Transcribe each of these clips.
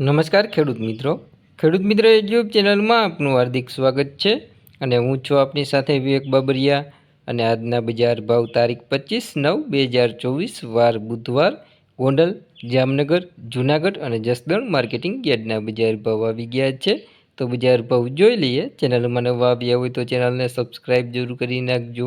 નમસ્કાર ખેડૂત મિત્રો. ખેડૂત મિત્ર યુટ્યુબ ચેનલમાં આપનું હાર્દિક સ્વાગત છે અને હું છું આપની સાથે વિવેક બાબરિયા અને આજના બજાર ભાવ તારીખ પચીસ નવ બે હજાર ચોવીસ વાર બુધવાર ગોંડલ, જામનગર, જૂનાગઢ અને જસદણ માર્કેટિંગ યાર્ડના બજાર ભાવ આવી ગયા છે. તો બજાર ભાવ જોઈ લઈએ. ચેનલમાં નવા આવ્યા હોય તો ચેનલને સબસ્ક્રાઈબ જરૂર કરી નાખજો.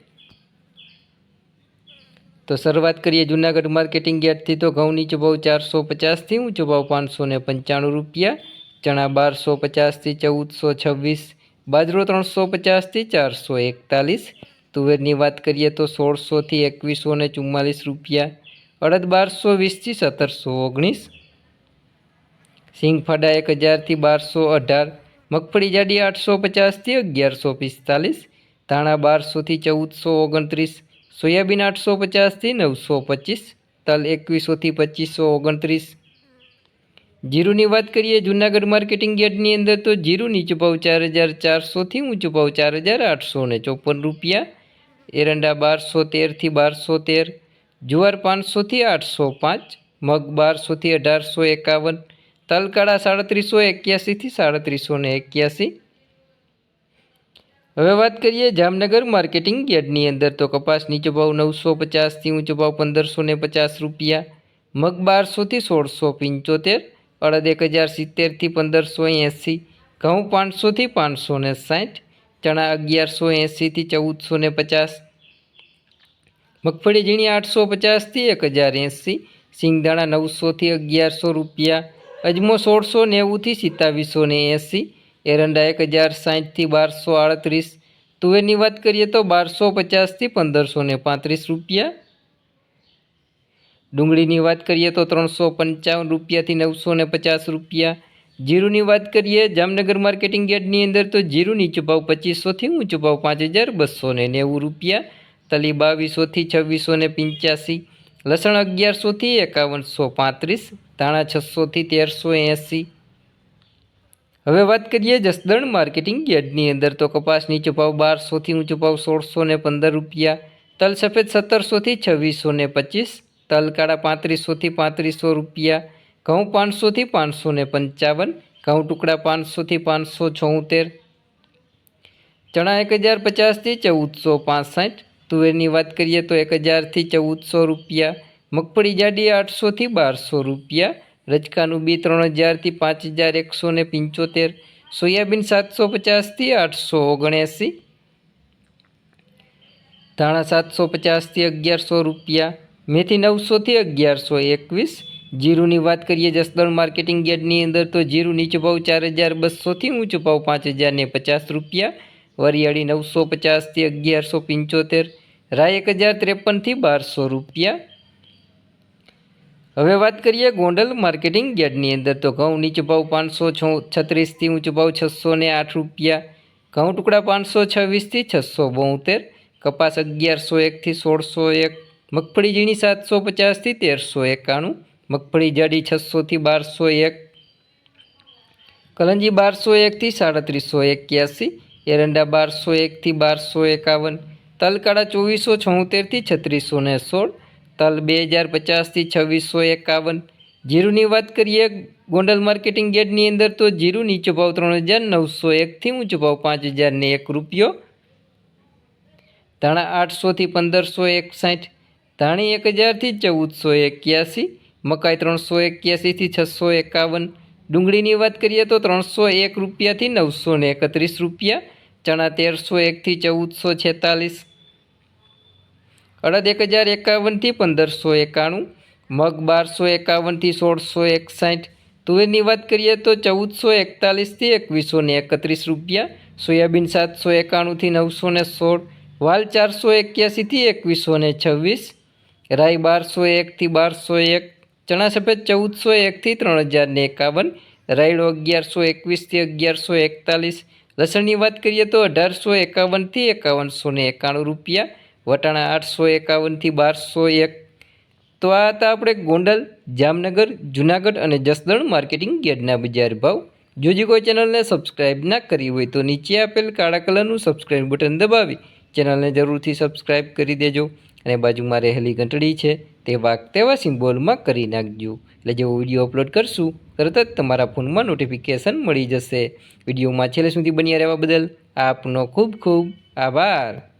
તો શરૂઆત કરીએ જૂનાગઢ માર્કેટિંગ યાર્ડથી. તો ઘઉં નીચો ભાવ ચારસો પચાસથી, ઊંચો ભાવ પાંચસો ને પંચાણું રૂપિયા, ચણા બારસો પચાસથી, ચૌદસો છવ્વીસ, બાજરો ત્રણસો પચાસથી, ચારસો એકતાલીસ, તુવેરની વાત કરીએ તો સોળસોથી એકવીસો ને ચુમ્માલીસ રૂપિયા, અડદ બારસો વીસથી સત્તરસો ઓગણીસ, સિંગફાડા એક હજારથી બારસો અઢાર, મગફળી જાડી આઠસો પચાસથી અગિયારસો પિસ્તાલીસ, ધાણા બારસોથી ચૌદસો ઓગણત્રીસ સોયાબીન આઠસો પચાસથી નવસો પચીસ, તલ એકવીસોથી પચીસો ઓગણત્રીસ. જીરુની વાત કરીએ, જૂનાગઢ માર્કેટિંગ યાર્ડની અંદર તો જીરું નીચું ભાવ ચાર હજાર ચારસોથી ઊંચું ભાવ ચાર હજાર આઠસો ને ચોપન રૂપિયા. એરંડા બારસો તેરથી બારસો તેર, જુવાર પાંચસોથી આઠસો પાંચ, મગ બારસોથી અઢારસો એકાવન, તલકાળા સાડત્રીસો એક્યાસીથી સાડત્રીસો ને એક્યાસી હવે વાત કરીએ જામનગર માર્કેટિંગ યાર્ડની અંદર તો કપાસ નીચો ભાવ નવસો પચાસથી ઊંચો ભાવ પંદરસો ને પચાસ રૂપિયા, મગ બારસોથી સોળસો પંચોતેર, અડદ એક હજાર સિત્તેરથી પંદરસો એંસી, ઘઉં પાંચસોથી પાંચસો ને સાઠ, ચણા અગિયારસો એંસીથી ચૌદસો ને પચાસ, મગફળી ઝીણી આઠસો પચાસથી એક હજાર એંસી, સિંગદાણા નવસોથી અગિયારસો રૂપિયા, અજમો સોળસો નેવુંથી સિત્તાવીસો ને એંસી એરંડા એક હજાર સાઠથી બારસો આડત્રીસ. તુવેરની વાત કરીએ તો બારસો પચાસથી પંદરસો પાંત્રીસ રૂપિયા. ડુંગળીની વાત કરીએ તો ત્રણસો પંચાવન રૂપિયાથી નવસો પચાસ રૂપિયા. જીરુની વાત કરીએ, જામનગર માર્કેટિંગ યાર્ડની અંદર તો જીરુની ચૂપાવ પચીસોથી ઊંચો ભાવ પાંચ હજાર બસો નેવું રૂપિયા. તલી બાવીસોથી છવ્વીસો ને પંચ્યાસી. લસણ અગિયારસોથી એકાવનસો પાંત્રીસ. ધાણા છસોથી તેરસો એંસી. હવે વાત કરીએ જસદણ માર્કેટિંગ યાર્ડની અંદર તો કપાસ નીચો ભાવ બારસોથી ઊંચો ભાવ સોળસો ને પંદર રૂપિયા, તલ સફેદ સત્તરસોથી છવ્વીસો ને પચીસ, તલ કાળા પાંત્રીસોથી પાંત્રીસો રૂપિયા, ઘઉં પાંચસોથી પાંચસો ને પંચાવન, ઘઉં ટુકડા પાંચસોથી પાંચસો છોતેર, ચણા એક હજાર પચાસથી ચૌદસો પાસઠ, તુવેરની વાત કરીએ તો એક હજારથી ચૌદસો રૂપિયા, મગફળી જાડી આઠસોથી બારસો રૂપિયા રજકાનું બી ત્રણ હજારથી પાંચ હજાર એકસો ને પંચોતેર, સોયાબીન સાતસો પચાસથી આઠસો ઓગણએંસી, ધાણા સાતસો પચાસથી અગિયારસો રૂપિયા, મેથી નવસોથી અગિયારસો એકવીસ, જીરુની વાત કરીએ જસદણ માર્કેટિંગ યાર્ડની અંદર તો જીરું નીચો ભાવ ચાર હજાર બસોથી ઊંચો ભાવ પાંચ હજાર ને પચાસ રૂપિયા, વરિયાળી નવસો પચાસથી અગિયારસો પંચોતેર, રાય એક હજાર ત્રેપનથી બારસો રૂપિયા હવે વાત કરીએ ગોંડલ માર્કેટિંગ યાર્ડની અંદર. તો ઘઉં નીચો પાંચસો છો, છત્રીસથી ઊંચો ભાવ છસો ને આઠ રૂપિયા. ઘઉં ટુકડા પાંચસો છવ્વીસથી છસો બોતેર. કપાસ અગિયારસો એકથી સોળસો એક. મગફળી ઝીણી સાતસો પચાસથી તેરસો એકાણું. મગફળી જાડી છસોથી બારસો એક. કલંજી બારસો એકથી સાડત્રીસો એક્યાસી. એરંડા બારસો એકથી બારસો એકાવન. તલકાળા ચોવીસો છોતેરથી છત્રીસો ને સોળ. તલ બે હજાર પચાસથી છવ્વીસો એકાવન. જીરુની વાત કરીએ, ગોંડલ માર્કેટિંગ ગેટની અંદર તો જીરું નીચો ભાવ ત્રણ હજાર નવસો એકથી ઊંચો ભાવ પાંચ હજારને એક રૂપિયો. ધાણા આઠસોથી પંદરસો એકસાઠ. ધાણી એક હજારથી ચૌદસો એક્યાસી. મકાઈ ત્રણસો એક્યાસીથી છસો એકાવન. ડુંગળીની વાત કરીએ તો ત્રણસો એક રૂપિયાથી નવસો એકત્રીસ રૂપિયા. ચણા તેરસો એકથી ચૌદસો છેતાલીસ. અડદ એક હજાર એકાવનથી પંદરસો એકાણું, મગ બારસો એકાવનથી સોળસો એકસાઠ. તુવેરની વાત કરીએ તો ચૌદસો એકતાલીસથી એકવીસો ને એકત્રીસ રૂપિયા, સોયાબીન સાતસો એકાણુંથી નવસો ને સોળ, વાલ ચારસો એક્યાસીથી એકવીસો ને છવ્વીસ, રાઈ બારસો એકથી બારસો એક, ચણા સફેદ ચૌદસો એકથી ત્રણ હજાર ને એકાવન, રાયડો અગિયારસો એકવીસથી અગિયારસો એકતાલીસ. લસણની વાત કરીએ તો અઢારસો એકાવનથી એકાવનસો ને એકાણું રૂપિયા વટાણા આઠસો એકાવનથી બારસો એક. તો આ હતા આપણે ગોંડલ, જામનગર, જુનાગઢ અને જસદણ માર્કેટિંગ ગેટના બજાર ભાવ. જો જે કોઈ ચેનલને સબસ્ક્રાઇબ ના કરી હોય તો નીચે આપેલ કાળા કલરનું સબસ્ક્રાઇબ બટન દબાવી ચેનલને જરૂરથી સબસ્ક્રાઇબ કરી દેજો. અને બાજુમાં રહેલી ઘંટડી છે તે વાગ તેવા સિમ્બોલમાં કરી નાખજો. એટલે જેવો વીડિયો અપલોડ કરશું, તરત જ તમારા ફોનમાં નોટિફિકેશન મળી જશે. વિડીયોમાં છેલ્લે સુધી બન્યા રહેવા બદલ આપનો ખૂબ ખૂબ આભાર.